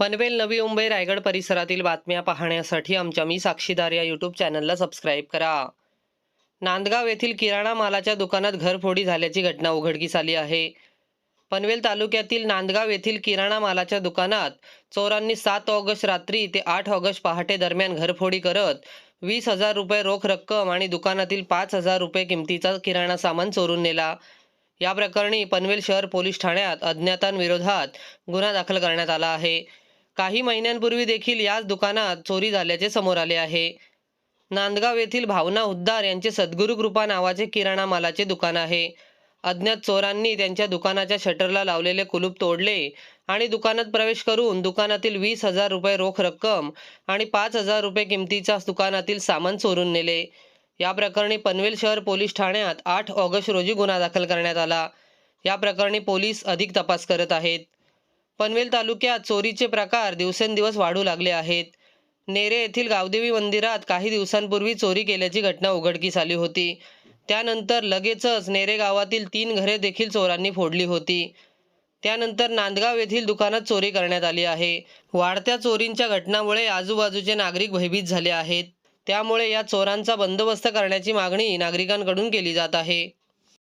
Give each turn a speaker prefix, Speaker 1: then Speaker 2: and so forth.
Speaker 1: पनवेल नवी मुंबई रायगड परिसरातील बातम्या पाहण्यासाठी आमच्या मी साक्षीदार या यूट्यूब चॅनलला सबस्क्राईब करा. नांदगाव येथील किराणा मालाच्या दुकानात घरफोडी झाल्याची घटना उघडकीस आली आहे. पनवेल तालुक्यातील नांदगाव येथील किराणा मालाच्या दुकानात चोरांनी सात ऑगस्ट रात्री ते आठ ऑगस्ट पहाटे दरम्यान घरफोडी करत वीस हजार रुपये रोख रक्कम आणि दुकानातील पाच हजार रुपये किमतीचा किराणा सामान चोरून नेला. या प्रकरणी पनवेल शहर पोलीस ठाण्यात अज्ञातांविरोधात गुन्हा दाखल करण्यात आला आहे. काही महिन्यांपूर्वी देखील याच दुकानात चोरी झाल्याचे समोर आले आहे. नांदगाव येथील भावना उद्दार यांचे सद्गुरू कृपा नावाचे किराणा मालाचे दुकान आहे. अज्ञात चोरांनी त्यांच्या दुकानाच्या शटरला लावलेले कुलूप तोडले आणि दुकानात प्रवेश करून दुकानातील वीस हजार रुपये रोख रक्कम आणि पाच हजार रुपये किमतीच्या दुकानातील सामान चोरून नेले. या प्रकरणी पनवेल शहर पोलीस ठाण्यात आठ ऑगस्ट रोजी गुन्हा दाखल करण्यात आला. या प्रकरणी पोलीस अधिक तपास करत आहेत. पनवेल तालुक्यात चोरीचे प्रकार दिवसेंदिवस वाढू लागले आहेत. नेरे येथील गावदेवी मंदिरात काही दिवसांपूर्वी चोरी केल्याची घटना उघडकीस आली होती. त्यानंतर लगेचच नेरे गावातील तीन घरे देखील चोरांनी फोडली होती. त्यानंतर नांदगाव येथील दुकानात चोरी करण्यात आली आहे. वाढत्या चोरींच्या घटनामुळे आजूबाजूचे नागरिक भयभीत झाले आहेत. त्यामुळे या चोरांचा बंदोबस्त करण्याची मागणी नागरिकांकडून केली जात आहे.